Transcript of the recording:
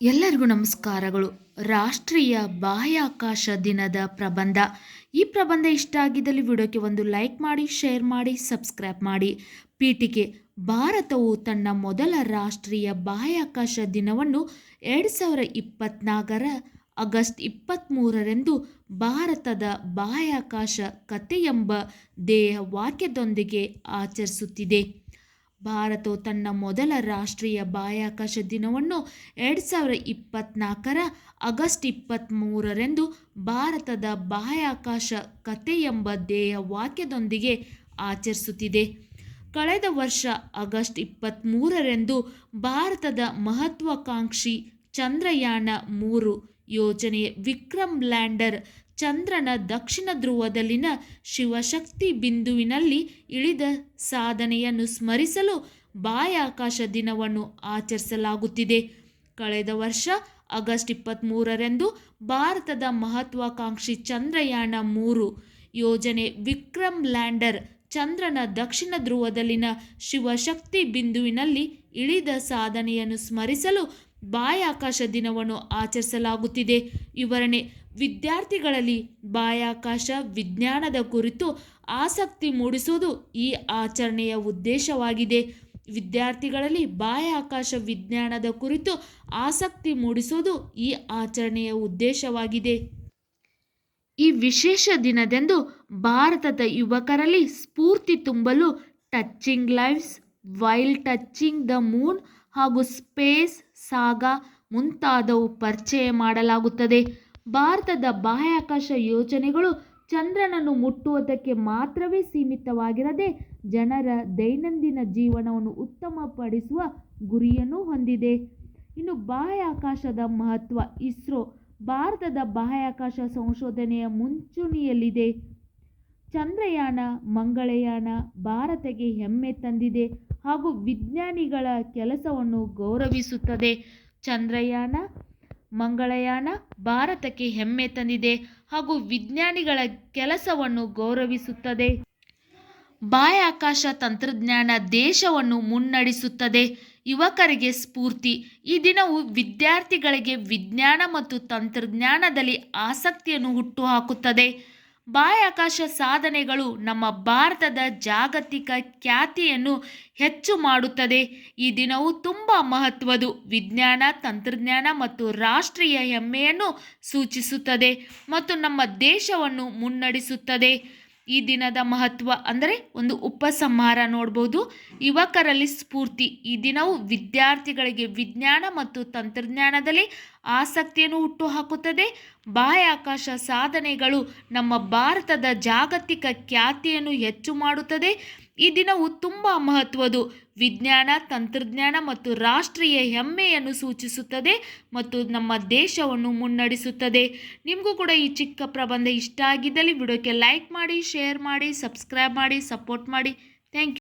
ಎಲ್ಲರಿಗೂ ನಮಸ್ಕಾರಗಳು. ರಾಷ್ಟ್ರೀಯ ಬಾಹ್ಯಾಕಾಶ ದಿನದ ಪ್ರಬಂಧ. ಈ ಪ್ರಬಂಧ ಇಷ್ಟ ಆಗಿದ್ದಲ್ಲಿ ವಿಡಿಯೋಕ್ಕೆ ಒಂದು ಲೈಕ್ ಮಾಡಿ, ಶೇರ್ ಮಾಡಿ, ಸಬ್ಸ್ಕ್ರೈಬ್ ಮಾಡಿ. ಪೀಠಿಕೆ, ಭಾರತವು ತನ್ನ ಮೊದಲ ರಾಷ್ಟ್ರೀಯ ಬಾಹ್ಯಾಕಾಶ ದಿನವನ್ನು ಎರಡು ಸಾವಿರ ಇಪ್ಪತ್ನಾಲ್ಕರ ಆಗಸ್ಟ್ ಇಪ್ಪತ್ತ್ಮೂರರಂದು ಭಾರತದ ಬಾಹ್ಯಾಕಾಶ ಕಥೆ ಎಂಬ ದೇಹ ವಾಕ್ಯದೊಂದಿಗೆ ಆಚರಿಸುತ್ತಿದೆ. ಭಾರತವು ತನ್ನ ಮೊದಲ ರಾಷ್ಟ್ರೀಯ ಬಾಹ್ಯಾಕಾಶ ದಿನವನ್ನು ಎರಡು ಸಾವಿರ ಇಪ್ಪತ್ನಾಲ್ಕರ ಆಗಸ್ಟ್ ಇಪ್ಪತ್ತ್ಮೂರರಂದು ಭಾರತದ ಬಾಹ್ಯಾಕಾಶ ಕತೆ ಎಂಬ ಧ್ಯೇಯ ವಾಕ್ಯದೊಂದಿಗೆ ಆಚರಿಸುತ್ತಿದೆ. ಕಳೆದ ವರ್ಷ ಆಗಸ್ಟ್ ಇಪ್ಪತ್ತ್ಮೂರರಂದು ಭಾರತದ ಮಹತ್ವಾಕಾಂಕ್ಷಿ ಚಂದ್ರಯಾನ ಮೂರು ಯೋಜನೆಯ ವಿಕ್ರಮ್ ಲ್ಯಾಂಡರ್ ಚಂದ್ರನ ದಕ್ಷಿಣ ಧ್ರುವದಲ್ಲಿನ ಶಿವಶಕ್ತಿ ಬಿಂದುವಿನಲ್ಲಿ ಇಳಿದ ಸಾಧನೆಯನ್ನು ಸ್ಮರಿಸಲು ಬಾಹ್ಯಾಕಾಶ ದಿನವನ್ನು ಆಚರಿಸಲಾಗುತ್ತಿದೆ. ಕಳೆದ ವರ್ಷ ಆಗಸ್ಟ್ ಇಪ್ಪತ್ತ್ಮೂರರಂದು ಭಾರತದ ಮಹತ್ವಾಕಾಂಕ್ಷಿ ಚಂದ್ರಯಾನ ಮೂರು ಯೋಜನೆ ವಿಕ್ರಮ್ ಲ್ಯಾಂಡರ್ ಚಂದ್ರನ ದಕ್ಷಿಣ ಧ್ರುವದಲ್ಲಿನ ಶಿವಶಕ್ತಿ ಬಿಂದುವಿನಲ್ಲಿ ಇಳಿದ ಸಾಧನೆಯನ್ನು ಸ್ಮರಿಸಲು ಬಾಹ್ಯಾಕಾಶ ದಿನವನ್ನು ಆಚರಿಸಲಾಗುತ್ತಿದೆ. ವಿವರಣೆ. ವಿದ್ಯಾರ್ಥಿಗಳಲ್ಲಿ ಬಾಹ್ಯಾಕಾಶ ವಿಜ್ಞಾನದ ಕುರಿತು ಆಸಕ್ತಿ ಮೂಡಿಸುವುದು ಈ ಆಚರಣೆಯ ಉದ್ದೇಶವಾಗಿದೆ. ವಿದ್ಯಾರ್ಥಿಗಳಲ್ಲಿ ಬಾಹ್ಯಾಕಾಶ ವಿಜ್ಞಾನದ ಕುರಿತು ಆಸಕ್ತಿ ಮೂಡಿಸುವುದು ಈ ಆಚರಣೆಯ ಉದ್ದೇಶವಾಗಿದೆ. ಈ ವಿಶೇಷ ದಿನದಂದು ಭಾರತದ ಯುವಕರಲ್ಲಿ ಸ್ಫೂರ್ತಿ ತುಂಬಲು touching lives while touching the moon ಹಾಗೂ ಸ್ಪೇಸ್ ಸಾಗಾ ಮುಂತಾದವು ಪರಿಚಯ ಮಾಡಲಾಗುತ್ತದೆ. ಭಾರತದ ಬಾಹ್ಯಾಕಾಶ ಯೋಜನೆಗಳು ಚಂದ್ರನನ್ನು ಮುಟ್ಟುವುದಕ್ಕೆ ಮಾತ್ರವೇ ಸೀಮಿತವಾಗಿರದೆ ಜನರ ದೈನಂದಿನ ಜೀವನವನ್ನು ಉತ್ತಮಪಡಿಸುವ ಗುರಿಯನ್ನು ಹೊಂದಿದೆ. ಇನ್ನು ಬಾಹ್ಯಾಕಾಶದ ಮಹತ್ವ ಇಸ್ರೋ ಭಾರತದ ಬಾಹ್ಯಾಕಾಶ ಸಂಶೋಧನೆಯ ಮುಂಚೂಣಿಯಲ್ಲಿದೆ. ಚಂದ್ರಯಾನ ಮಂಗಳಯಾನ ಭಾರತಕ್ಕೆ ಹೆಮ್ಮೆ ತಂದಿದೆ. ಹಾಗೂ ವಿಜ್ಞಾನಿಗಳ ಕೆಲಸವನ್ನು ಗೌರವಿಸುತ್ತದೆ. ಚಂದ್ರಯಾನ, ಮಂಗಳಯಾನ ಭಾರತಕ್ಕೆ ಹೆಮ್ಮೆ ತಂದಿದೆ ಹಾಗೂ ವಿಜ್ಞಾನಿಗಳ ಕೆಲಸವನ್ನು ಗೌರವಿಸುತ್ತದೆ. ಬಾಹ್ಯಾಕಾಶ ತಂತ್ರಜ್ಞಾನ ದೇಶವನ್ನು ಮುನ್ನಡೆಸುತ್ತದೆ. ಯುವಕರಿಗೆ ಸ್ಫೂರ್ತಿ. ಈ ದಿನವು ವಿದ್ಯಾರ್ಥಿಗಳಿಗೆ ವಿಜ್ಞಾನ ಮತ್ತು ತಂತ್ರಜ್ಞಾನದಲ್ಲಿ ಆಸಕ್ತಿಯನ್ನು ಹುಟ್ಟುಹಾಕುತ್ತದೆ. ಬಾಹ್ಯಾಕಾಶ ಸಾಧನೆಗಳು ನಮ್ಮ ಭಾರತದ ಜಾಗತಿಕ ಖ್ಯಾತಿಯನ್ನು ಹೆಚ್ಚು ಮಾಡುತ್ತದೆ. ಈ ದಿನವು ತುಂಬ ಮಹತ್ವದು ವಿಜ್ಞಾನ, ತಂತ್ರಜ್ಞಾನ ಮತ್ತು ರಾಷ್ಟ್ರೀಯ ಹೆಮ್ಮೆಯನ್ನು ಸೂಚಿಸುತ್ತದೆ ಮತ್ತು ನಮ್ಮ ದೇಶವನ್ನು ಮುನ್ನಡೆಸುತ್ತದೆ. ಈ ದಿನದ ಮಹತ್ವ ಅಂದರೆ ಒಂದು ಉಪಸಂಹಾರ ನೋಡ್ಬೋದು. ಯುವಕರಲ್ಲಿ ಸ್ಫೂರ್ತಿ. ಈ ದಿನವು ವಿದ್ಯಾರ್ಥಿಗಳಿಗೆ ವಿಜ್ಞಾನ ಮತ್ತು ತಂತ್ರಜ್ಞಾನದಲ್ಲಿ ಆಸಕ್ತಿಯನ್ನು ಹುಟ್ಟುಹಾಕುತ್ತದೆ. ಬಾಹ್ಯಾಕಾಶ ಸಾಧನೆಗಳು ನಮ್ಮ ಭಾರತದ ಜಾಗತಿಕ ಖ್ಯಾತಿಯನ್ನು ಹೆಚ್ಚು ಮಾಡುತ್ತದೆ. ಈ ದಿನವು ತುಂಬ ಮಹತ್ವದು ವಿಜ್ಞಾನ, ತಂತ್ರಜ್ಞಾನ ಮತ್ತು ರಾಷ್ಟ್ರೀಯ ಹೆಮ್ಮೆಯನ್ನು ಸೂಚಿಸುತ್ತದೆ ಮತ್ತು ನಮ್ಮ ದೇಶವನ್ನು ಮುನ್ನಡೆಸುತ್ತದೆ. ನಿಮಗೂ ಕೂಡ ಈ ಚಿಕ್ಕ ಪ್ರಬಂಧ ಇಷ್ಟ ಆಗಿದ್ದಲ್ಲಿ ವಿಡಿಯೋಕ್ಕೆ ಲೈಕ್ ಮಾಡಿ ಶೇರ್ ಮಾಡಿ ಸಬ್ಸ್ಕ್ರೈಬ್ ಮಾಡಿ ಸಪೋರ್ಟ್ ಮಾಡಿ. Thank you